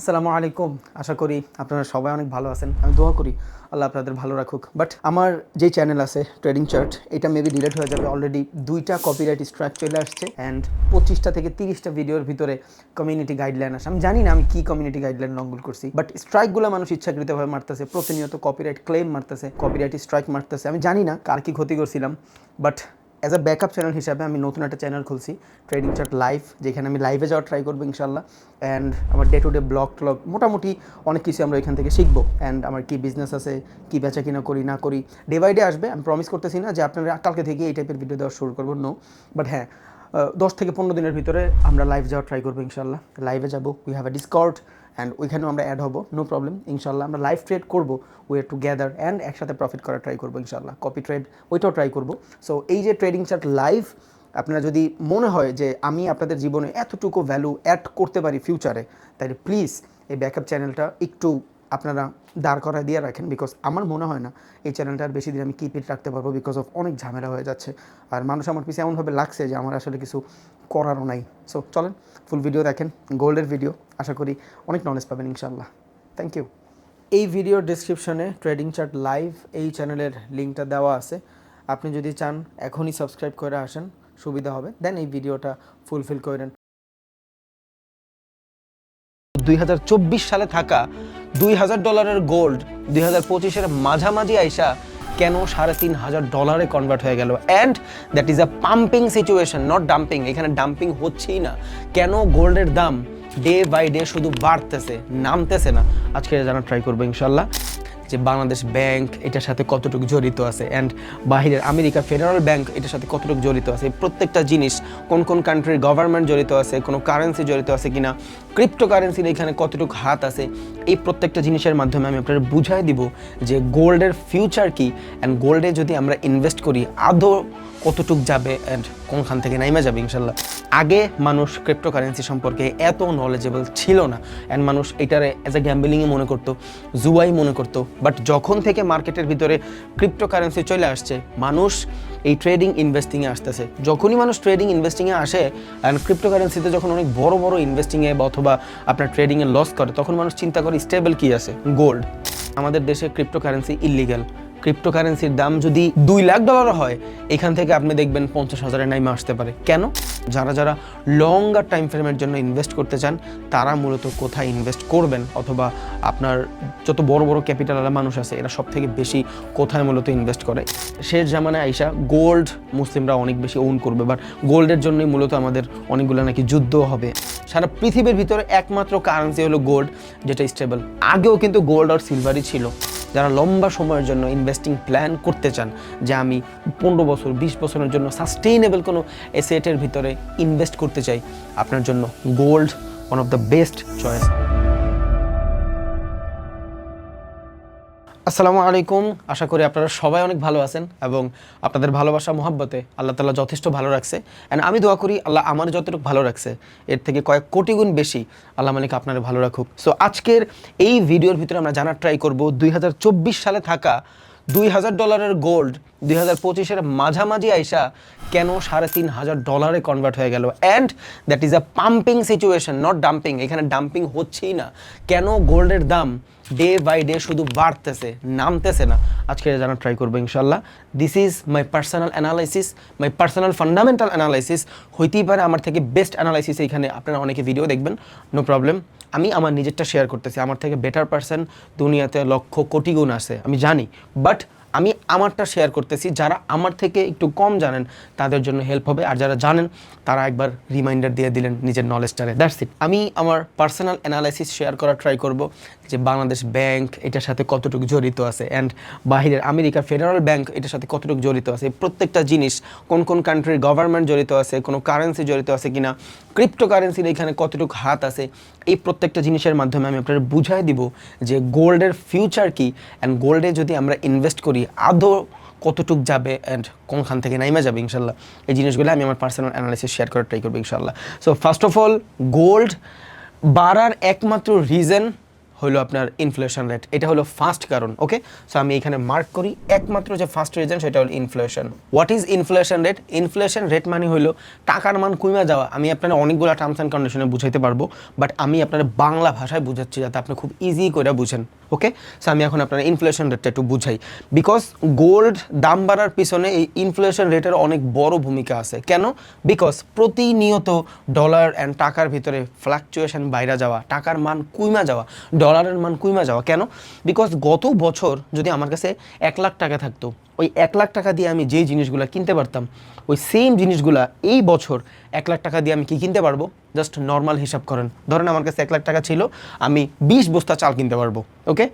আসসালামু আলাইকুম। আশা করি আপনারা সবাই অনেক ভালো আছেন। আমি দোয়া করি আল্লাহ আপনাদের ভালো রাখুক। বাট আমার যে চ্যানেল আছে ট্রেডিং চার্ট এটা মেবি ডিলেট হয়ে যাবে অলরেডি দুইটা কপিরাইট স্ট্রাইক চলে আসছে অ্যান্ড পঁচিশটা থেকে তিরিশটা ভিডিওর ভিতরে কমিউনিটি গাইডলাইন আসে। আমি জানি না আমি কি কমিউনিটি গাইডলাইন লঙ্ঘন করছি। বাট স্ট্রাইকগুলো মানুষ ইচ্ছাকৃতভাবে মারতেছে। প্রতিনিয়ত কপিরাইট ক্লেম মারতেছে কপিরাইট স্ট্রাইক মারতেছে। আমি জানি না কার কি ক্ষতি করছিলাম। But as a backup channel হিসাবে আমি নতুন একটা চ্যানেল খুলছি ট্রেডিং চার্ট লাইভ যেখানে আমি লাইভে যাওয়ার ট্রাই করব ইনশাল্লাহ অ্যান্ড আমার ডে টু ডে ব্লগ ট্লগ মোটামুটি অনেক কিছু আমরা এখান থেকে শিখব। অ্যান্ড আমার কি বিজনেস আছে, কি বেচা কিনা করি, না করি ডে বাই ডে আসবে। আমি প্রমিস করতেছি না যে আপনারা কালকে থেকে এই টাইপের ভিডিও দেওয়া শুরু করব নো বাট হ্যাঁ দশ থেকে পনেরো দিনের ভিতরে আমরা লাইভ যাওয়ার ট্রাই করব ইনশাল্লাহ লাইভে যাব we have a Discord and ওইখানেও আমরা অ্যাড হব নো প্রবলেম ইনশাল্লাহ। আমরা লাইভ ট্রেড করব উই আর টু অ্যান্ড একসাথে প্রফিট করার ট্রাই করব, ইনশাল্লাহ। কপি ট্রেড ওইটাও ট্রাই করব। সো এই যে ট্রেডিং চার্ট লাইভ আপনারা যদি মনে হয় যে আমি আপনাদের জীবনে এতটুকু ভ্যালু অ্যাড করতে পারি ফিউচারে তাহলে প্লিজ এই ব্যাকআপ চ্যানেলটা একটু আপনারা দাঁড় করায় দিয়ে রাখেন বিকজ আমার মনে হয় না এই চ্যানেলটা আর বেশি দিন আমি কিপ ইট রাখতে পারব বিকজ অফ অনেক ঝামেলা হয়ে যাচ্ছে। আর মানুষ আমার পিছিয়ে এমনভাবে লাগছে যে আমার আসলে কিছু করারও নাই। সো চলেন ফুল ভিডিও দেখেন গোল্ডের ভিডিও আশা করি অনেক নলেজ পাবেন ইনশাল্লাহ থ্যাংক ইউ এই ভিডিওর ডিসক্রিপশনে ট্রেডিং চার্ট লাইভ এই চ্যানেলের লিঙ্কটা দেওয়া আছে। আপনি যদি চান, এখনই সাবস্ক্রাইব করে আসেন, সুবিধা হবে। দেন এই ভিডিওটা ফুলফিল করেন। দুই হাজার চব্বিশ সালে থাকা দুই হাজার ডলারের গোল্ড দুই হাজার পঁচিশের মাঝামাঝি আইসা কেন সাড়ে তিন হাজার ডলারে কনভার্ট হয়ে গেল? And that is a pumping situation not dumping এখানে ডাম্পিং হচ্ছেই না। কেন গোল্ডের দাম ডে বাই ডে শুধু বাড়তেছে, নামতেছে না? আজকে জানার জানা ট্রাই করব ইনশাল্লাহ। যে বাংলাদেশ ব্যাংক এটার সাথে কতটুকু জড়িত আছে অ্যান্ড বাহিরের আমেরিকা ফেডারেল ব্যাংক এটার সাথে কতটুকু জড়িত আছে প্রত্যেকটা জিনিস কোন কোন কান্ট্রির গভর্নমেন্ট জড়িত আছে, কোনো কারেন্সি জড়িত আছে কিনা ক্রিপ্টো কারেন্সির এখানে কতটুকু হাত আছে, এই প্রত্যেকটা জিনিসের মাধ্যমে আমি আপনাদের বুঝাই দিব যে গোল্ডের ফিউচার কি অ্যান্ড গোল্ডে যদি আমরা ইনভেস্ট করি, আদৌ কতটুক যাবে অ্যান্ড কোনখান থেকে নাইমা যাবে, ইনশাল্লাহ। আগে মানুষ ক্রিপ্টোকারেন্সি সম্পর্কে এত নলেজেবল ছিল না অ্যান্ড মানুষ এটারে অ্যাজ এ গ্যাম্বলিংয়ে মনে করতো জুয়াই মনে করতো। বাট যখন থেকে মার্কেটের ভিতরে ক্রিপ্টোকারেন্সি চলে আসছে, মানুষ এই ট্রেডিং ইনভেস্টিংয়ে আসতেছে। যখনই মানুষ ট্রেডিং ইনভেস্টিংয়ে আসে অ্যান্ড ক্রিপ্টোকারেন্সিতে যখন অনেক বড় বড় ইনভেস্টিংয়ে বা অথবা আপনার ট্রেডিংয়ে লস করে, তখন মানুষ চিন্তা করে স্টেবল কি আছে? গোল্ড আমাদের দেশে ক্রিপ্টোকারেন্সি ইলিগাল ক্রিপ্টোকারেন্সির দাম যদি দুই লাখ ডলার হয়, এখান থেকে আপনি দেখবেন পঞ্চাশ হাজারের নাইমে আসতে পারে। কেন? যারা যারা লঙ্গার টাইম ফ্রেমের জন্য ইনভেস্ট করতে চান, তারা মূলত কোথায় ইনভেস্ট করবেন? অথবা আপনার যত বড় বড় ক্যাপিটালওয়ালা মানুষ আছে, এরা সব থেকে বেশি কোথায় মূলত ইনভেস্ট করে? শেষ জামানায় আইসা গোল্ড মুসলিমরা অনেক বেশি ওন করবে বাট গোল্ডের জন্যই মূলত আমাদের অনেকগুলো নাকি যুদ্ধ হবে। সারা পৃথিবীর ভিতরে একমাত্র কারেন্সি হলো গোল্ড যেটা স্টেবল আগেও কিন্তু গোল্ড আর সিলভারই ছিল। যারা লম্বা সময়ের জন্য ইনভেস্টিং প্ল্যান করতে চান যে আমি পনেরো বছর, বিশ বছরের জন্য সাস্টেইনেবল কোনো এসেটের ভিতরে ইনভেস্ট করতে চাই, আপনার জন্য gold one of the best choice আসসালামু আলাইকুম। আশা করি আপনারা সবাই অনেক ভালো আছেন এবং আপনাদের ভালোবাসা, মোহাব্বতে আল্লাহ তালা যথেষ্ট ভালো রাখছে। অ্যান্ড আমি দোয়া করি আল্লাহ আমার যতটুকু ভালো রাখছে, এর থেকে কয়েক কোটি গুণ বেশি আল্লাহ মালিক আপনারা ভালো রাখুক। সো আজকের এই ভিডিওর ভিতরে আমরা জানার ট্রাই করব, দুই হাজার চব্বিশ সালে থাকা দুই হাজার ডলারের গোল্ড দুই হাজার পঁচিশের মাঝামাঝি আইসা কেন সাড়ে তিন হাজার ডলারে কনভার্ট হয়ে গেল? And that is a pumping situation not dumping এখানে ডাম্পিং হচ্ছেই না। কেন গোল্ডের দাম ডে বাই ডে শুধু বাড়তেছে, নামতেছে না? আজকে জানার ট্রাই করব ইনশাল্লাহ this is my personal analysis my personal fundamental analysis হইতেই পারে আমার থেকে বেস্ট অ্যানালাইসিস এইখানে আপনারা অনেকে ভিডিও দেখবেন নো প্রবলেম আমি আমার নিজেরটা শেয়ার করতেছি। আমার থেকে বেটার পার্সন দুনিয়াতে লক্ষ কোটি গুণ আছে, আমি জানি। বাট আমি আমারটা শেয়ার করতেছি, যারা আমার থেকে একটু কম জানেন, তাদের জন্য হেল্প হবে। আর যারা জানেন, তারা একবার রিমাইন্ডার দিয়ে দিলেন নিজের নলেজটারে দ্যাটস ইট আমি আমার পার্সোনাল অ্যানালাইসিস শেয়ার করার ট্রাই করব যে বাংলাদেশ ব্যাংক এটার সাথে কতটুকু জড়িত আছে। অ্যান্ড বাহিরের আমেরিকা ফেডারেল ব্যাংক এটার সাথে কতটুকু জড়িত আছে। প্রত্যেকটা জিনিস কোন কোন কান্ট্রির গভর্নমেন্ট জড়িত আছে, কোনো কারেন্সি জড়িত আছে কিনা ক্রিপ্টো কারেন্সির এখানে কতটুকু হাত আছে এই প্রত্যেকটা জিনিসের মাধ্যমে আমি আপনাদের বুঝাই দিব যে গোল্ডের ফিউচার কি অ্যান্ড গোল্ডে যদি আমরা ইনভেস্ট করি, আদৌ কতটুক যাবে অ্যান্ড কোনখান থেকে নাইমা যাবে, ইনশাল্লাহ। এই জিনিসগুলো আমি আমার পার্সোনাল অ্যানালাইসিস শেয়ার করার ট্রাই করব, ইনশাল্লাহ। So first of all gold বাড়ার একমাত্র রিজন হলো আপনার ইনফ্লেশন রেট এটা হলো ফার্স্ট কারণ ওকে সো আমি এখানে মার্ক করি একমাত্র যে ফার্স্ট রিজন সেটা হলো inflation what is inflation rate inflation rate মানে হলো টাকার মান কমে যাওয়া। আমি আপনার অনেকগুলো টার্মস অ্যান্ড কন্ডিশনে বুঝাইতে পারব বাট আমি আপনার বাংলা ভাষায় বুঝাচ্ছি যাতে আপনি খুব ইজি করে বুঝেন ওকে সো আমি এখন আপনার ইনফ্লেশন রেটটা একটু বুঝাই। বিকজ গোল্ড দাম বাড়ার পিছনে এই ইনফ্লেশন রেটের অনেক বড় ভূমিকা আছে। কেন? বিকজ প্রতিনিয়ত ডলার অ্যান্ড টাকার ভিতরে ফ্লাকচুয়েশন বাইরে যাওয়া, টাকার মান কুইমা যাওয়া। ডলারের মান কুইমা যাওয়া। কেন? বিকজ গত বছর যদি আমার কাছে এক লাখ টাকা থাকতো, ওই এক লাখ টাকা দিয়ে আমি যেই জিনিসগুলো কিনতে পারতাম, ওই সেম জিনিসগুলা এই বছর এক লাখ টাকা দিয়ে আমি কি কিনতে পারব? জাস্ট নর্মাল হিসাব করেন। ধরেন আমার কাছে এক লাখ টাকা ছিল, আমি বিশ বস্তা চাল কিনতে পারব ওকে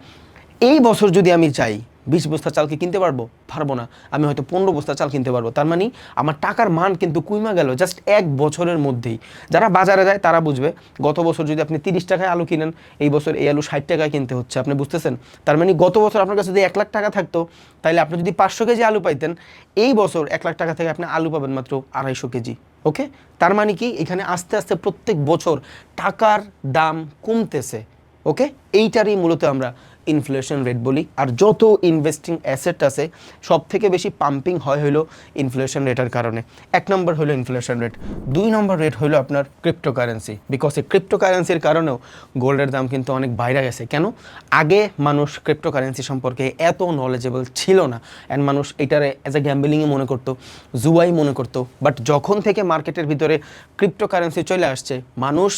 এই বছর যদি আমি চাই, বিশ বস্তা চাল কি কিনতে পারব? পারব না। আমি হয়তো পনেরো বস্তা চাল কিনতে পারব। তার মানে আমার টাকার মান কিন্তু কুইমা গেল জাস্ট এক বছরের মধ্যেই। যারা বাজারে যায়, তারা বুঝবে, গত বছর যদি আপনি তিরিশ টাকায় আলু কিনেন, এই বছর এই আলু ষাট টাকায় কিনতে হচ্ছে। আপনি বুঝতেছেন? তার মানে গত বছর আপনার কাছে যদি এক লাখ টাকা থাকতো তাহলে আপনি যদি পাঁচশো কেজি আলু পাইতেন, এই বছর এক লাখ টাকা থেকে আপনি আলু পাবেন মাত্র আড়াইশো কেজি। ওকে? তার মানে কি? এখানে আস্তে আস্তে প্রত্যেক বছর টাকার দাম কমতেছে। ওকে? এইটারই মূলত আমরা ইনফ্লেশন রেট বলি, আর যত ইনভেস্টিং অ্যাসেট আছে সব থেকে বেশি পাম্পিং হয় হলো ইনফ্লেশন রেটের কারণে। এক নম্বর হলো ইনফ্লেশন রেট দুই নম্বর রেট হলো আপনার ক্রিপ্টোকারেন্সি বিকজ এই ক্রিপ্টোকারেন্সির কারণেও গোল্ডের দাম কিন্তু অনেক বাইরে গেছে। কেন? আগে মানুষ ক্রিপ্টোকারেন্সি সম্পর্কে এত নলেজেবল ছিল না অ্যান্ড মানুষ এটারে অ্যাজ এ গ্যাম্বলিংয়ে মনে করতো, জুয়াই মনে করতো। বাট যখন থেকে মার্কেটের ভিতরে ক্রিপ্টোকারেন্সি চলে আসছে, মানুষ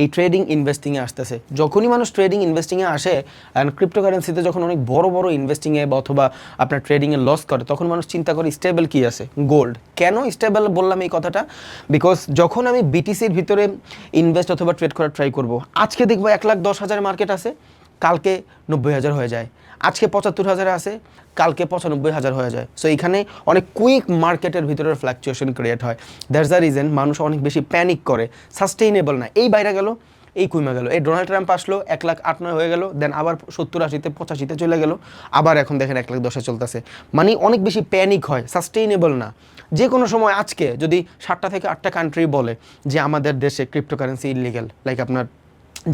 এই ট্রেডিং ইনভেস্টিংয়ে আসতেছে। যখনই মানুষ ট্রেডিং ইনভেস্টিংয়ে আসে অ্যান্ড ক্রিপ্টোকারেন্সিতে যখন অনেক বড় বড় ইনভেস্টিংয়ে বা অথবা আপনার ট্রেডিংয়ে লস করে, তখন মানুষ চিন্তা করে স্টেবল কী আছে? গোল্ড কেন স্টেবল বললাম এই কথাটা? বিকজ যখন আমি বিটিসির ভিতরে ইনভেস্ট অথবা ট্রেড করার ট্রাই করব, আজকে দেখব এক লাখ দশ হাজার মার্কেট আছে, কালকে নব্বই হাজার হয়ে যায়। আজকে পঁচাত্তর হাজার আছে, কালকে পঁচানব্বই হাজার হয়ে যায়। সো এখানে অনেক কুইক মার্কেটের ভিতরে ফ্ল্যাকচুয়েশন ক্রিয়েট হয়। দ্যাটস দ্য রিজন মানুষ অনেক বেশি প্যানিক করে সাস্টেইনেবল না। এই বাইরে গেল এই কুইমা গেল। এই ডোনাল্ড ট্রাম্প আসলো, এক লাখ আট নয় হয়ে গেল দেন আবার সত্তর আশিতে, পঁচাশিতে চলে গেল, আবার এখন দেখেন এক লাখ দশে চলতেছে। মানে অনেক বেশি প্যানিক হয় সাস্টেইনেবল না। যে কোনো সময় আজকে যদি সাতটা থেকে আটটা কান্ট্রি বলে যে আমাদের দেশে ক্রিপ্টোকারেন্সি ইলিগেল লাইক আপনার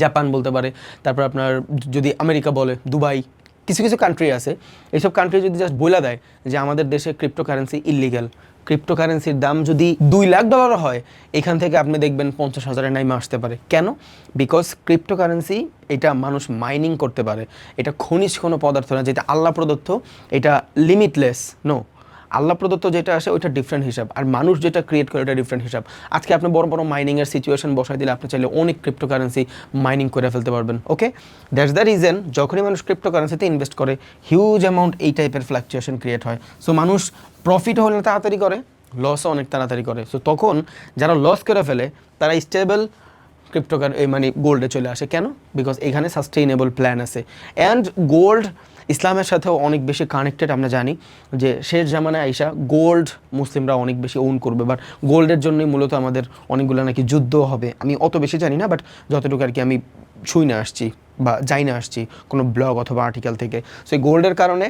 জাপান বলতে পারে, তারপর আপনার যদি আমেরিকা বলে, দুবাই, কিছু কিছু কান্ট্রি আছে। এইসব কান্ট্রি যদি জাস্ট বলে দেয় যে আমাদের দেশে ক্রিপ্টোকারেন্সি ইলিগাল ক্রিপ্টোকারেন্সির দাম যদি দুই লাখ ডলার হয়, এখান থেকে আপনি দেখবেন পঞ্চাশ হাজারের নাইমে আসতে পারে। কেন? বিকজ ক্রিপ্টোকারেন্সি এটা মানুষ মাইনিং করতে পারে। এটা খনিজ কোনো পদার্থ না, যেটা আল্লাহ প্রদত্ত, এটা লিমিটলেস নো আল্লাহ প্রদত্ত যেটা আসে ওইটা ডিফারেন্ট হিসাব। আর মানুষ যেটা ক্রিয়েট করে ওটা ডিফারেন্ট হিসাব। আজকে আপনি বড় বড় মাইনিংয়ের সিচুয়েশন বসাই দিলে আপনি চাইলে অনেক ক্রিপ্টোকারেন্সি মাইনিং করে ফেলতে পারবেন ওকে দ্যাটস দ্য রিজন যখনই মানুষ ক্রিপ্টোকারেন্সিতে ইনভেস্ট করে হিউজ অ্যামাউন্ট এই টাইপের ফ্লাকচুয়েশন ক্রিয়েট হয়। সো মানুষ প্রফিট হলে তাড়াতাড়ি করে লসও অনেক তাড়াতাড়ি করে। সো তখন যারা লস করে ফেলে, তারা স্টেবল ক্রিপ্টোকার এই মানে গোল্ডে চলে আসে। কেন? বিকজ এখানে সাস্টেইনেবল প্ল্যান আছে। অ্যান্ড গোল্ড ইসলামের সাথেও অনেক বেশি কানেক্টেড আমরা জানি যে শেষ জামানায় আইসা গোল্ড মুসলিমরা অনেক বেশি ওন করবে। বাট গোল্ডের জন্যই মূলত আমাদের অনেকগুলো নাকি যুদ্ধ হবে। আমি অত বেশি জানি না বাট যতটুকু আর কি আমি শুই না আসছি বা যাই না আসছি কোনো ব্লগ অথবা আর্টিকেল থেকে। সেই গোল্ডের কারণে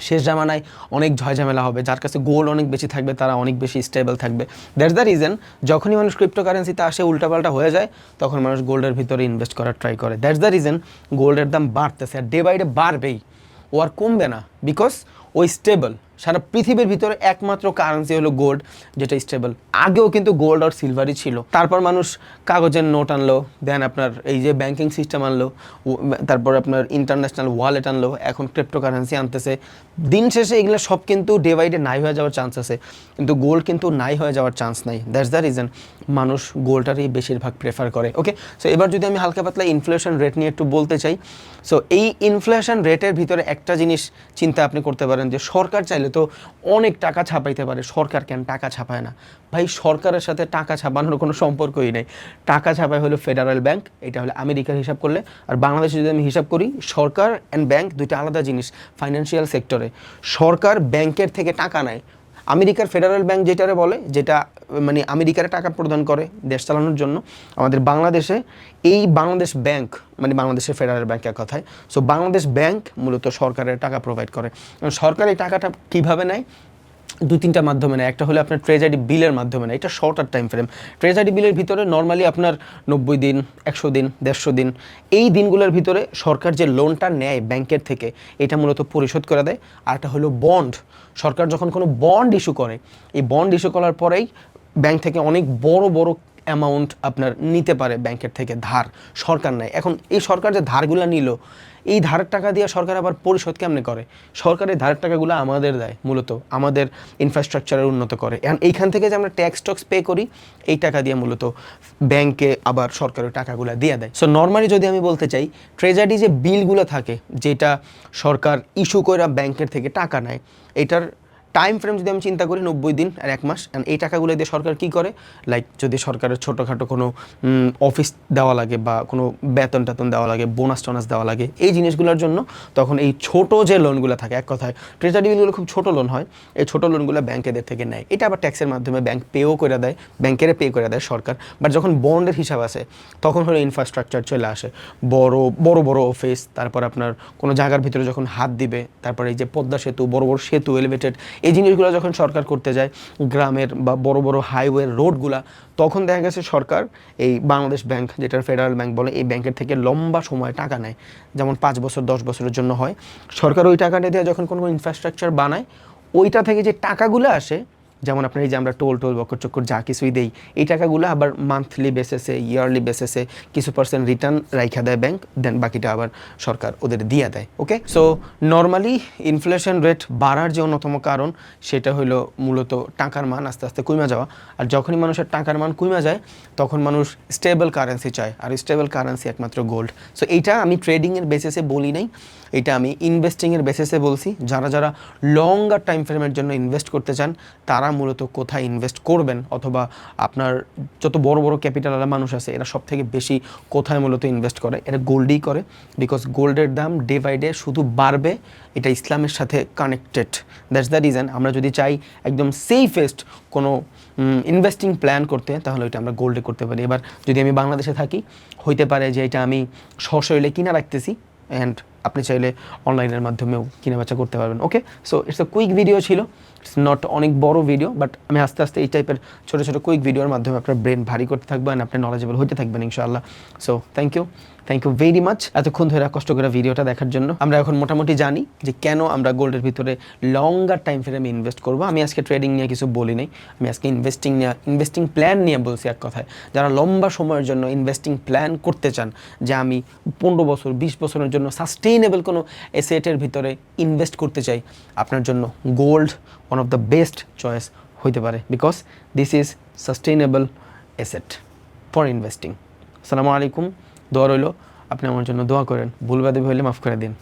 শেষ জামানায় অনেক ঝয়ঝামেলা হবে, যার কাছে গোল্ড অনেক বেশি থাকবে, তারা অনেক বেশি স্টেবল থাকবে। দ্যাটস দ্য রিজন যখনই মানুষ ক্রিপ্টোকারেন্সিতে আসে, উল্টাপাল্টা হয়ে যায়, তখন মানুষ গোল্ডের ভিতরে ইনভেস্ট করার ট্রাই করে। দ্যাটস দ্য রিজন গোল্ডের দাম বাড়তেছে, আর ডে বাই ডে বাড়বেই। ও আর কমবে না বিকজ ওই স্টেবল সারা পৃথিবীর ভিতরে একমাত্র কারেন্সি হলো গোল্ড যেটা স্টেবল আগেও কিন্তু গোল্ড আর সিলভারই ছিল। তারপর মানুষ কাগজের নোট আনলো দেন আপনার এই যে ব্যাংকিং সিস্টেম আনলো তারপর আপনার ইন্টারন্যাশনাল ওয়ালেট আনলো, এখন ক্রিপ্টোকারেন্সি আনতেছে। দিন শেষে এগুলো সব কিন্তু ডে বাই ডে নাই হয়ে যাওয়ার চান্স আছে। কিন্তু গোল্ড কিন্তু নাই হয়ে যাওয়ার চান্স নাই। দ্যাটস দ্য রিজন মানুষ গোল্ডটারই বেশিরভাগ প্রেফার করে। ওকে সো এবার যদি আমি হালকা পাতলা ইনফ্লেশন রেট নিয়ে একটু বলতে চাই সো এই ইনফ্লেশন রেটের ভিতরে একটা জিনিস চিন্তা আপনি করতে পারেন যে সরকার চাইলে তো অনেক টাকা ছাপাইতে পারে, সরকার কেন টাকা ছাপায় না? ভাই, সরকারের সাথে টাকা ছাপানোর কোনো সম্পর্কই নেই। টাকা ছাপাই হলো ফেডারেল ব্যাংক এটা হলো আমেরিকার হিসাব করলে। আর বাংলাদেশে যদি আমি হিসাব করি, সরকার অ্যান্ড ব্যাংক দুইটা আলাদা জিনিস ফাইন্যান্সিয়াল সেক্টরে সরকার ব্যাংকের থেকে টাকা নেয়। আমেরিকার ফেডারেল ব্যাংক যেটারে বলে, যেটা মানে আমেরিকার টাকা প্রদান করে দেশ চালানোর জন্য। আমাদের বাংলাদেশে এই বাংলাদেশ ব্যাংক মানে বাংলাদেশের ফেডারেল ব্যাংক এক কথায় সো বাংলাদেশ ব্যাংক মূলত সরকারের টাকা প্রোভাইড করে। সরকার এই টাকাটা কীভাবে নেয়? দু তিনটা মাধ্যমে নেয়। একটা হলো আপনার ট্রেজারি বিলের মাধ্যমে নেয়। এটা শর্টার টাইম ফ্রেম ট্রেজারি বিলের ভিতরে নর্মালি আপনার নব্বই দিন, একশো দিন, দেড়শো দিন, এই দিনগুলোর ভিতরে সরকার যে লোনটা নেয় ব্যাংকের থেকে, এটা মূলত পরিশোধ করে দেয়। আর একটা হলো বন্ড সরকার যখন কোনো বন্ড ইস্যু করে, এই বন্ড ইস্যু করার পরেই ব্যাংক থেকে অনেক বড় বড় অ্যামাউন্ট আপনার নিতে পারে ব্যাংকের থেকে ধার। সরকার নেয় এখন এই সরকার যে ধারগুলো নিল, এই ধারের টাকা দিয়ে সরকার আবার পরিশোধ কেমনে করে? সরকারের ধারের টাকাগুলো আমাদের দেয়, মূলত আমাদের ইনফ্রাস্ট্রাকচারের উন্নত করে। এখন এইখান থেকে যে আমরা ট্যাক্স টক্স পে করি, এই টাকা দিয়ে মূলত ব্যাংকে আবার সরকারের টাকাগুলো দিয়ে দেয়। সো নর্মালি যদি আমি বলতে চাই ট্রেজারি যে বিলগুলো থাকে, যেটা সরকার ইস্যু করে ব্যাংকের থেকে টাকা নেয়, এটার টাইম ফ্রেম যদি আমি চিন্তা করি নব্বই দিন আর এক মাস এই টাকাগুলো দিয়ে সরকার কি করে? লাইক যদি সরকারের ছোটোখাটো কোনো অফিস দেওয়া লাগে বা কোনো বেতন টেতন দেওয়া লাগে বোনাস টোনাস দেওয়া লাগে, এই জিনিসগুলোর জন্য তখন এই ছোট যে লোনগুলো থাকে, এক কথায় ট্রেজারি বিলগুলো খুব ছোট লোন হয়, এই ছোট লোনগুলো ব্যাংকেদের থেকে নেয়। এটা আবার ট্যাক্সের মাধ্যমে ব্যাংক পেও করে দেয় ব্যাংকের পে করে দেয় সরকার। বাট যখন বন্ডের হিসাব আসে, তখন হলো ইনফ্রাস্ট্রাকচার চলে আসে। বড় বড় বড় অফিস তারপর আপনার কোনো জায়গার ভিতরে যখন হাত দিবে, তারপরে এই যে পদ্মা সেতু, বড় বড় সেতু এলিভেটেড এই জিনিসগুলো যখন সরকার করতে যায়, গ্রামের বা বড় বড় হাইওয়ে রোডগুলা তখন দেখা গেছে সরকার এই বাংলাদেশ ব্যাংক যেটা ফেডারেল ব্যাংক বলে, এই ব্যাংকের থেকে লম্বা সময় টাকা নেয়। যেমন পাঁচ বছর, দশ বছরের জন্য হয়। সরকার ওই টাকাটা দিয়ে যখন কোনো ইনফ্রাস্ট্রাকচার বানায়, ওইটা থেকে যে টাকাগুলো আসে যেমন আপনার এই যে আমরা টোল টোল, বকর চক্কর যা কিছুই দেই, এই টাকাগুলো আবার মান্থলি বেসেসে ইয়ারলি বেসেসে কিছু পার্সেন্ট রিটার্ন রাইখা দেয় ব্যাংক দেন বাকিটা আবার সরকার ওদের দিয়ে দেয় okay so normally inflation rate বাড়ার যে অন্যতম কারণ, সেটা হলো মূলত টাকার মান আস্তে আস্তে কমে যাওয়া। আর যখনই মানুষের টাকার মান কমে যায়, তখন মানুষ স্টেবল কারেন্সি চায়, আর স্টেবল কারেন্সি একমাত্র গোল্ড সো এইটা আমি ট্রেডিংয়ের বেসিসে বলি নাই। এটা আমি ইনভেস্টিংয়ের বেসিসে বলছি। যারা যারা লঙ্গার টাইম ফ্রেমের জন্য ইনভেস্ট করতে চান, তারা মূলত কোথায় ইনভেস্ট করবেন? অথবা আপনার যত বড় বড় ক্যাপিটালওয়ালা মানুষ আছে, এরা সব থেকে বেশি কোথায় মূলত ইনভেস্ট করে? এরা গোল্ডই করে। বিকজ গোল্ডের দাম ডে বাই ডে শুধু বাড়বে, এটা ইসলামের সাথে কানেক্টেড দ্যাটস দ্য রিজন আমরা যদি চাই একদম সেফেস্ট কোনো ইনভেস্টিং প্ল্যান করতে, তাহলে ওইটা আমরা গোল্ডে করতে পারি। এবার যদি আমি বাংলাদেশে থাকি, হইতে পারে যে এটা আমি সশরীরে কিনা রাখতেছি অ্যান্ড আপনি চাইলে অনলাইনের মাধ্যমেও কিনে বেচা করতে পারবেন okay so it's a quick video ছিল। ইটস নট অনেক বড় ভিডিও বাট আমি আস্তে আস্তে এই টাইপের ছোটো ছোটো কুইক ভিডিওর মাধ্যমে আপনার ব্রেন ভারী করতে থাকবেন আপনি নলেজেবল হতে থাকবেন, ইনশাআল্লাহ। So thank you thank you very much এতক্ষণ ধরে কষ্ট করে ভিডিওটা দেখার জন্য আমরা এখন মোটামুটি জানি যে কেন আমরা গোল্ডের ভিতরে লঙ্গার টাইম ফ্রেমে ইনভেস্ট করব। আমি আজকে ট্রেডিং নিয়ে কিছু বলি নাই। আমি আজকে ইনভেস্টিং নিয়ে ইনভেস্টিং প্ল্যান নিয়ে বলছি এক কথায়। যারা লম্বা সময়ের জন্য ইনভেস্টিং প্ল্যান করতে চান যে আমি পনেরো বছর, বিশ বছরের জন্য সাস্টেইনেবল কোনো এসেটের ভিতরে ইনভেস্ট করতে চাই, আপনার জন্য gold one of the best choice হইতে পারে। Because this is sustainable asset for investing আসসালামু আলাইকুম। দোয়া রইল। আপনি আমার জন্য দোয়া করেন। ভুলবাদী হইলে মাফ করে দিন।